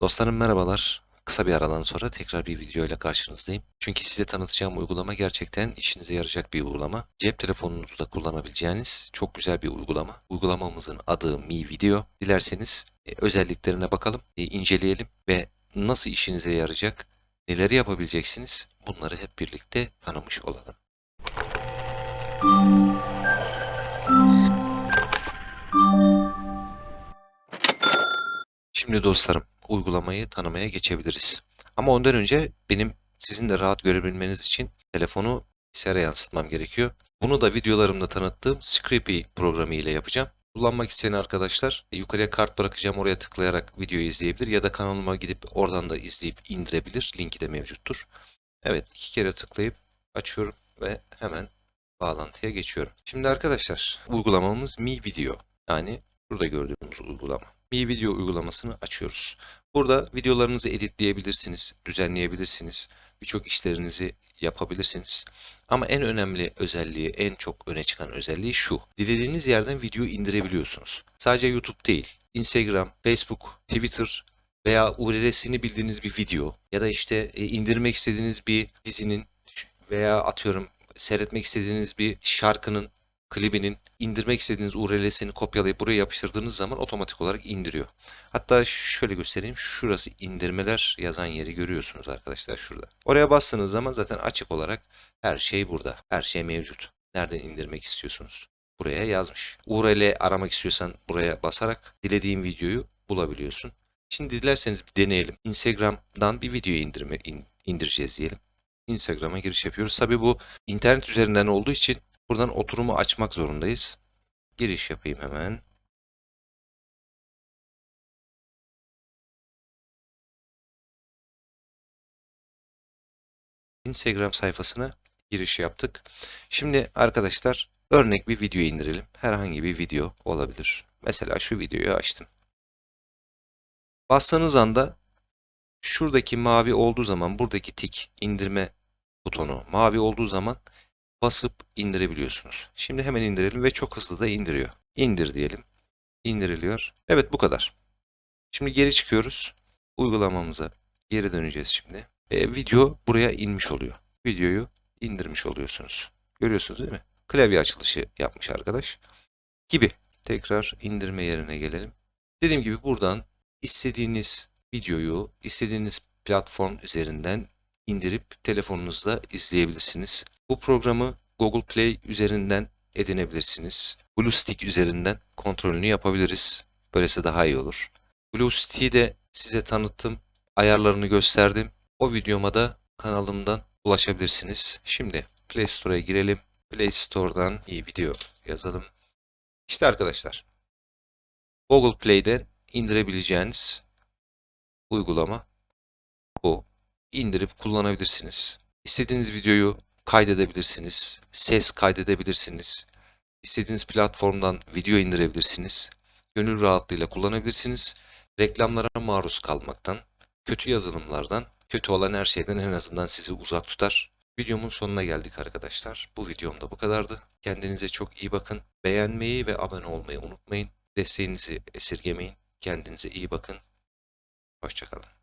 Dostlarım merhabalar. Kısa bir aradan sonra tekrar bir video ile karşınızdayım. Çünkü size tanıtacağım uygulama gerçekten işinize yarayacak bir uygulama. Cep telefonunuzda kullanabileceğiniz çok güzel bir uygulama. Uygulamamızın adı Mi Video. Dilerseniz e, özelliklerine bakalım, e, inceleyelim ve nasıl işinize yarayacak, neleri yapabileceksiniz bunları hep birlikte tanımış olalım. Şimdi dostlarım uygulamayı tanımaya geçebiliriz. Ama ondan önce benim sizin de rahat görebilmeniz için telefonu bilgisayara yansıtmam gerekiyor. Bunu da videolarımda tanıttığım Scrippy programı ile yapacağım. Kullanmak isteyen arkadaşlar yukarıya kart bırakacağım oraya tıklayarak videoyu izleyebilir ya da kanalıma gidip oradan da izleyip indirebilir. Linki de mevcuttur. Evet iki kere tıklayıp açıyorum ve hemen bağlantıya geçiyorum. Şimdi arkadaşlar uygulamamız Mi Video yani burada gördüğümüz uygulama. Mi Video uygulamasını açıyoruz. Burada videolarınızı editleyebilirsiniz, düzenleyebilirsiniz, birçok işlerinizi yapabilirsiniz. Ama en önemli özelliği, en çok öne çıkan özelliği şu. Dilediğiniz yerden video indirebiliyorsunuz. Sadece YouTube değil, Instagram, Facebook, Twitter veya URL'sini bildiğiniz bir video ya da işte e, indirmek istediğiniz bir dizinin veya atıyorum seyretmek istediğiniz bir şarkının klibinin indirmek istediğiniz URL'sini kopyalayıp buraya yapıştırdığınız zaman otomatik olarak indiriyor. Hatta şöyle göstereyim. Şurası indirmeler yazan yeri görüyorsunuz arkadaşlar şurada. Oraya bastığınız zaman zaten açık olarak her şey burada. Her şey mevcut. Nereden indirmek istiyorsunuz? Buraya yazmış. URL aramak istiyorsan buraya basarak dilediğin videoyu bulabiliyorsun. Şimdi dilerseniz bir deneyelim. Instagram'dan bir video indirme, in- indireceğiz diyelim. Instagram'a giriş yapıyoruz. Tabi bu internet üzerinden olduğu için Buradan oturumu açmak zorundayız. Giriş yapayım hemen. Instagram sayfasına giriş yaptık. Şimdi arkadaşlar örnek bir video indirelim. Herhangi bir video olabilir. Mesela şu videoyu açtım. Bastığınız anda şuradaki mavi olduğu zaman buradaki tik indirme butonu mavi olduğu zaman basıp indirebiliyorsunuz. Şimdi hemen indirelim ve çok hızlı da indiriyor. İndir diyelim. İndiriliyor. Evet bu kadar. Şimdi geri çıkıyoruz. Uygulamamıza geri döneceğiz şimdi. E, video buraya inmiş oluyor. Videoyu indirmiş oluyorsunuz. Görüyorsunuz değil mi? Klavye açılışı yapmış arkadaş. Gibi. Tekrar indirme yerine gelelim. Dediğim gibi buradan istediğiniz videoyu istediğiniz platform üzerinden indirip telefonunuzda izleyebilirsiniz. Bu programı Google Play üzerinden edinebilirsiniz. BlueStick üzerinden kontrolünü yapabiliriz. Böylesi daha iyi olur. BlueStick'i de size tanıttım. Ayarlarını gösterdim. O videoma da kanalımdan ulaşabilirsiniz. Şimdi Play Store'a girelim. Play Store'dan iyi video yazalım. İşte arkadaşlar. Google Play'den indirebileceğiniz uygulama bu. İndirip kullanabilirsiniz. İstediğiniz videoyu kaydedebilirsiniz. Ses kaydedebilirsiniz. İstediğiniz platformdan video indirebilirsiniz. Gönül rahatlığıyla kullanabilirsiniz. Reklamlara maruz kalmaktan, kötü yazılımlardan, kötü olan her şeyden en azından sizi uzak tutar. Videomun sonuna geldik arkadaşlar. Bu videom da bu kadardı. Kendinize çok iyi bakın. Beğenmeyi ve abone olmayı unutmayın. Desteğinizi esirgemeyin. Kendinize iyi bakın. Hoşçakalın.